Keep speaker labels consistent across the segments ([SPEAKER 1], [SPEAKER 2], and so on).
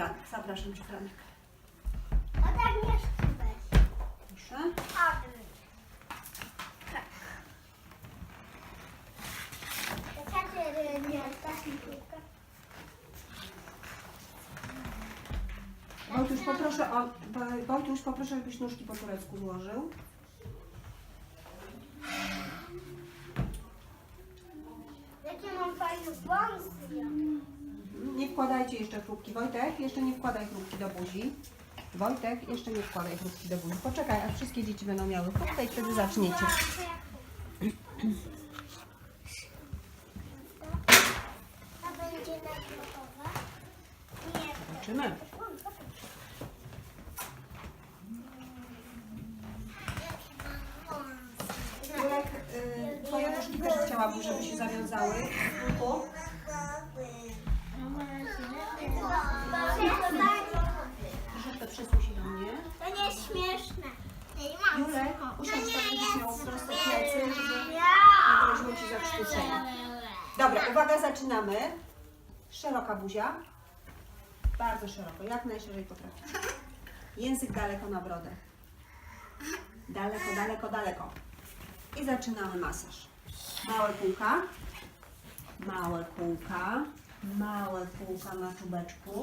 [SPEAKER 1] Franek, zapraszam Cię, Franek.
[SPEAKER 2] A tak nie weź.
[SPEAKER 1] Proszę.
[SPEAKER 2] Tak. Piłka.
[SPEAKER 1] Wojtuś, poproszę o, Wojtuś, poproszę, żebyś nóżki po turecku złożył.
[SPEAKER 2] Jakie mam fajne wąsy.
[SPEAKER 1] Wkładajcie jeszcze chrupki. Wojtek, jeszcze nie wkładaj chrupki do buzi. Wojtek, jeszcze nie wkładaj chrupki do buzi. Poczekaj, aż wszystkie dzieci będą miały chrupkę i wtedy zaczniecie.
[SPEAKER 2] A będzie? Nie.
[SPEAKER 1] Zobaczymy. Julek, y, Twoje nóżki też chciałabym, żeby się zawiązały. Tu. Uwaga, zaczynamy. Szeroka buzia. Bardzo szeroko, jak najszerzej potrafisz. Język daleko na brodę. Daleko, daleko, daleko. I zaczynamy masaż. Małe kółka. Małe kółka. Małe kółka na czubeczku.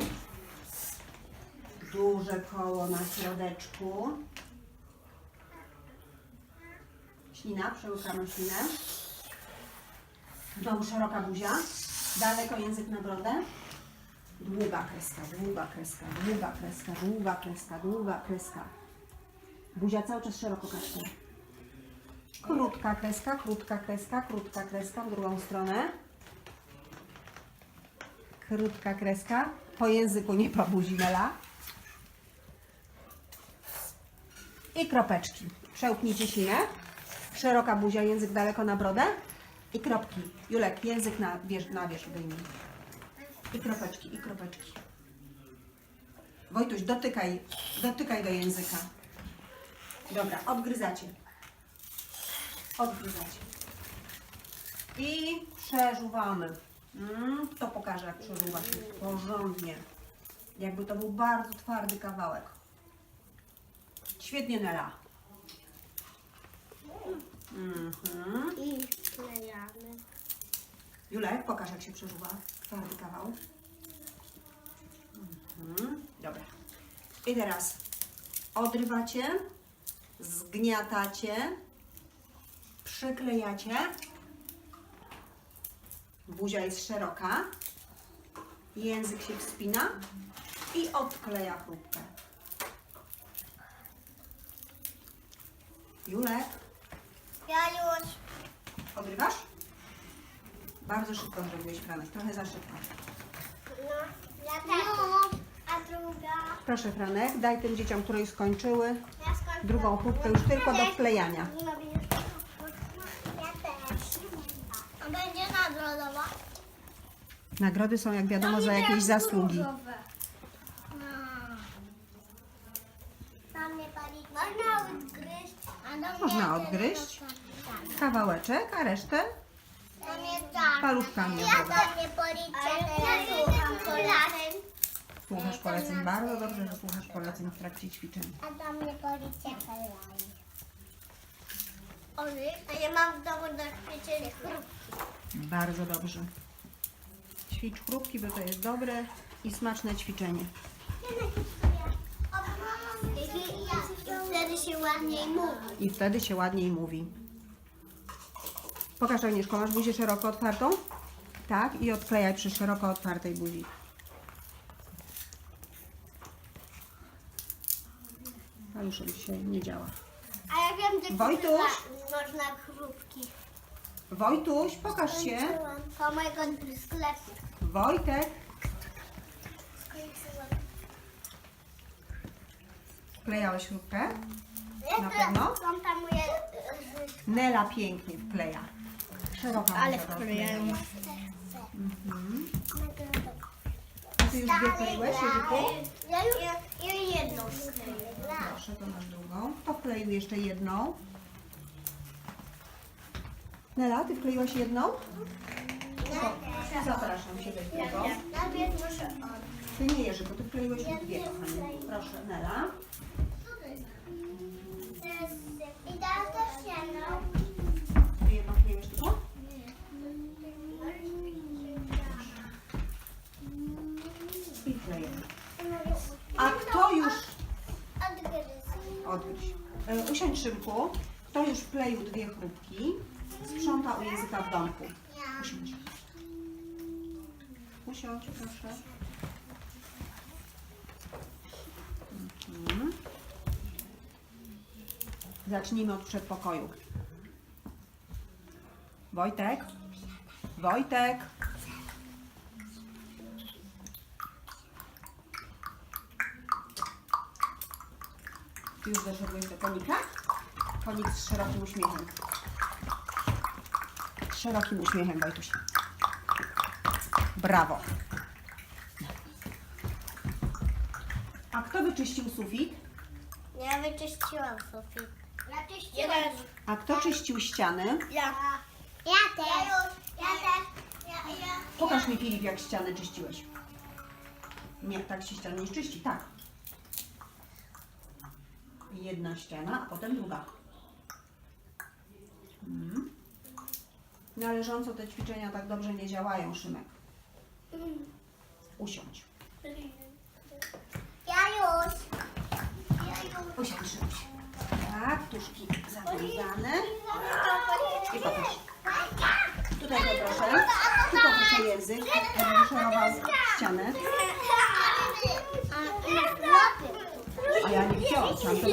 [SPEAKER 1] Duże koło na środeczku. Ślina, przełykamy ślinę. Znowu szeroka buzia. Daleko język na brodę. Długa kreska, długa kreska, długa kreska, długa kreska, długa kreska. Buzia cały czas szeroko kaszle. Krótka kreska, krótka kreska, krótka kreska w drugą stronę. Krótka kreska. Po języku nie po buzi Nela. I kropeczki. Przełknijcie ślinę. Szeroka buzia, język daleko na brodę. I kropki. Julek, język na wierzch, na wierzch wyjmij. I kropeczki, i kropeczki. Wojtuś, dotykaj, dotykaj do języka. Dobra, odgryzacie. Odgryzacie. I przeżuwamy. Mm, to pokażę, jak przeżuwa się porządnie. Jakby to był bardzo twardy kawałek. Świetnie, Nela. Mhm.
[SPEAKER 2] Wklejamy.
[SPEAKER 1] Julek, pokaż jak się przeżuwa twardy kawał. Mhm. Dobra. I teraz odrywacie, zgniatacie, przyklejacie. Buzia jest szeroka, język się wspina i odkleja chrupkę. Julek,
[SPEAKER 2] Ja już.
[SPEAKER 1] Odrywasz? Bardzo szybko zrobiłeś Franek, trochę za szybko.
[SPEAKER 2] No, ja też. No, a druga.
[SPEAKER 1] Proszę Franek, daj tym dzieciom, które już skończyły,
[SPEAKER 2] Ja skończyłam.
[SPEAKER 1] drugą chrupkę już tylko do wklejania.
[SPEAKER 2] Ja też. A będzie nagrodowa?
[SPEAKER 1] Nagrody są, jak wiadomo, za jakieś zasługi.
[SPEAKER 2] Pali. Można odgryźć. A do mnie
[SPEAKER 1] Można
[SPEAKER 2] tyle
[SPEAKER 1] odgryźć.
[SPEAKER 2] zostało.
[SPEAKER 1] Kawałeczek, a resztę paluszkami
[SPEAKER 2] Ja tam nie policzę, teraz słucham poleceń.
[SPEAKER 1] Słuchasz poleceń, bardzo dobrze, że słuchasz poleceń w trakcie ćwiczeń.
[SPEAKER 2] A tam nie policzę kolej. A ja mam w domu do ćwiczenia chrupki.
[SPEAKER 1] Bardzo dobrze. Ćwicz chrupki, bo to jest dobre i smaczne ćwiczenie.
[SPEAKER 2] I wtedy się ładniej mówi.
[SPEAKER 1] I wtedy się ładniej mówi. Pokaż Agnieszko, masz buzię szeroko otwartą? Tak, i odklejaj przy szeroko otwartej buzi. Paluszek dzisiaj nie działa.
[SPEAKER 2] A ja wiem, gdzie
[SPEAKER 1] Wojtuś?
[SPEAKER 2] można chrupki.
[SPEAKER 1] Wojtuś, pokaż się.
[SPEAKER 2] Po mojego sklepu.
[SPEAKER 1] Wojtek,
[SPEAKER 2] Skończyłam.
[SPEAKER 1] wklejałeś śrubkę? Na pewno?
[SPEAKER 2] Y,
[SPEAKER 1] Nela pięknie wkleja. Szeroka
[SPEAKER 2] Ale
[SPEAKER 1] do
[SPEAKER 2] wklejają.
[SPEAKER 1] wklejenia.
[SPEAKER 2] Mhm.
[SPEAKER 1] A ty już dwie wkleiłeś, Jerzyku?
[SPEAKER 2] Ja już ja jedną skleję.
[SPEAKER 1] Proszę, to masz drugą. To wkleił jeszcze jedną. Nela, ty wkleiłaś jedną? Zapraszam Ciebie z drugą.
[SPEAKER 2] Najpierw.
[SPEAKER 1] Ty nie Jerzy, bo ty wkleiłeś już dwie, kochanie. Proszę, Nela.
[SPEAKER 2] I
[SPEAKER 1] wklejemy. A kto już... Odgryź. E, Usiądź Szymku. Kto już wkleił dwie chrupki, sprząta u języka w domku. Usiądź. Usiądź, proszę. Mhm. Zacznijmy od przedpokoju. Wojtek? Wojtek? Już doszedłeś do konika? Konik z szerokim uśmiechem. Z szerokim uśmiechem, Wojtuś. Brawo. A kto wyczyścił sufit?
[SPEAKER 2] Ja wyczyściłam sufit. Ja czyściłam.
[SPEAKER 1] A kto czyścił ściany?
[SPEAKER 2] Ja. Ja też. Ja już. Ja też. Ja, ja.
[SPEAKER 1] Pokaż mi Filip, jak ściany czyściłeś. Nie, tak się ściany nie czyści, tak. Jedna ściana, a potem druga. Mhm. Należąco te ćwiczenia tak dobrze nie działają, Szymek. Usiądź.
[SPEAKER 2] Ja już. Ja już.
[SPEAKER 1] Usiądź, Szymuś. Tak, tuszki zawiązane. I pokaż. Tutaj poproszę. Tu poproszę język, żeby szorował ścianę. Ja nie chciałam zobaczyć.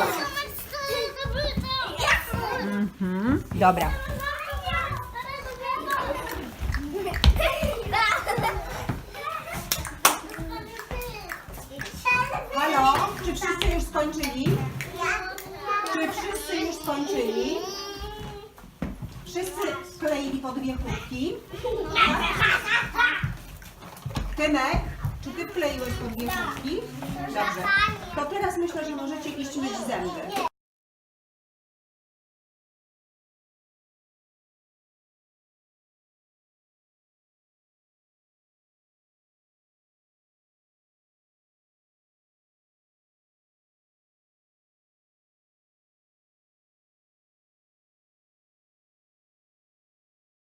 [SPEAKER 1] Mhm. Dobra. Halo, czy wszyscy już skończyli? Czy wszyscy już skończyli? Wszyscy skleili po dwie chłopki? Tymek, czy ty wkleiłeś po dwie chłopki? Dobrze. To teraz myślę, że możecie iść myć zęby.